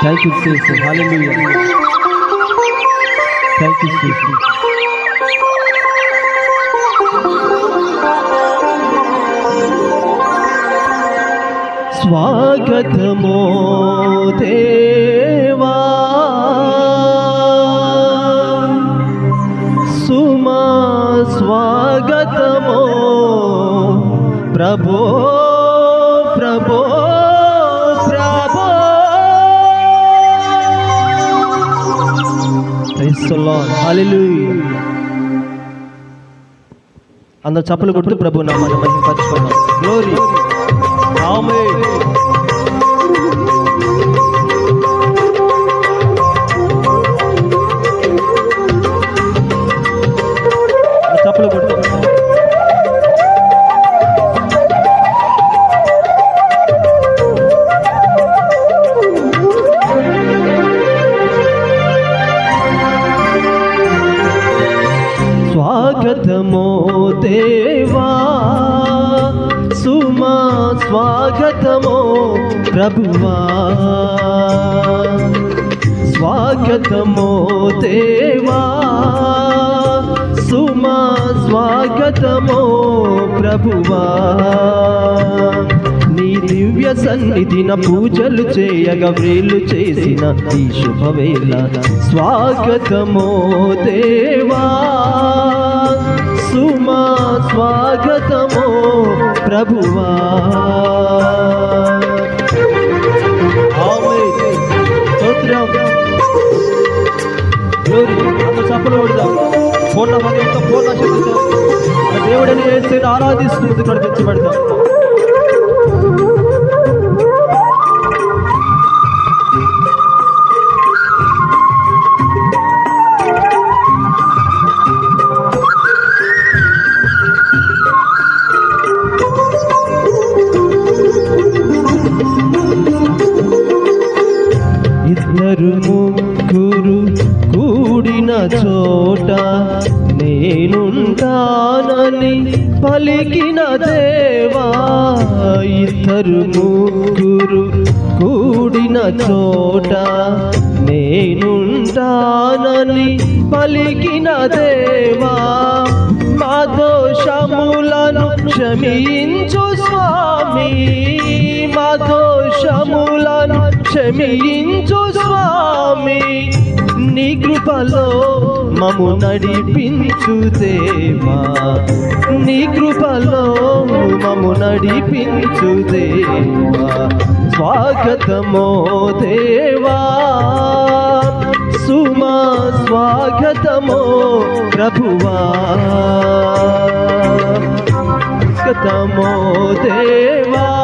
Thank you, Jesus. Hallelujah. Thank you, Jesus. స్వాగతమో దేవా సుమా స్వాగతమో ప్రభో Praise the అందరు చప్పలు కొడుతూ ప్రభు నామాన్ని మహిమపరచుకున్నాం గ్లోరీ ఆమేన్ స్వాగతమో దేవా. సుమా స్వాగతమో ప్రభువా. స్వాగతమో దేవా. సుమా స్వాగతమో ప్రభువా. దివ్య సన్నిధిన పూజలు చేయగా వ్రేలు చేసిన ఈ శుభవేళ. స్వాగతమో దేవా. సుమా స్వాగతమో ప్రభువా. చప్పలు కొడదాం. పూర్ణ భక్తితో పూర్ణ శక్తితో దేవుడని వేస్తే ఆరాధిస్తూ నేనుంటానని పలికిన దేవా ఇద్దరు ముగ్గురు కూడిన చోట నేనుంటానని పలికిన దేవా మా దోషములను క్షమించు స్వామి మా దోషములను క్షమించు స్వామి నీ కృపలో మము నడిపించు దేవా. నీ కృపలో మము నడిపించు దేవా. స్వాగతమో దేవా. సుమా స్వాగతమో ప్రభువా. స్వాగతమో దేవా.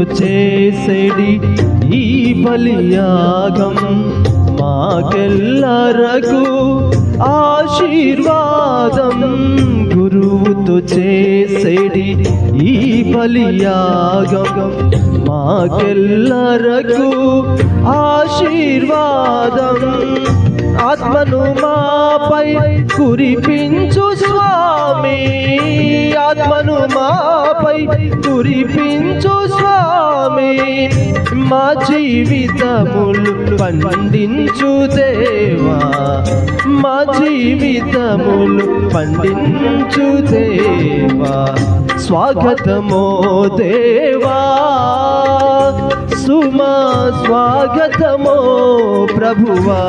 గురువుతో చేసేడి ఈ బలియాగం మాకెల్లరకు ఆశీర్వాదం. గురువుతో చేసేడి ఈ బలియాగం మాకెల్లరకు ఆశీర్వాదం. ఆత్మను మాపై కురిపించు స్వామి. ఆత్మను మాపై కురిపించు మా జీవితములు పండించు దేవా. మా జీవితములు పండించు దేవా. స్వాగతమో దేవా. సుమా స్వాగతమో ప్రభువా.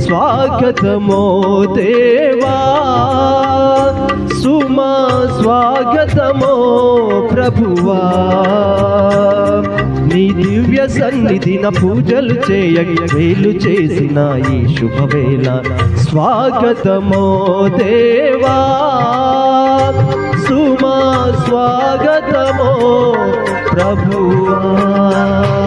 స్వాగతమో దేవా. సుమా స్వాగతమో ప్రభువా. సన్నిధిన పూజలు చేయ వేలు చేసిన ఈ శుభవేళ. స్వాగతమో దేవా. సుమా స్వాగతమో ప్రభువా.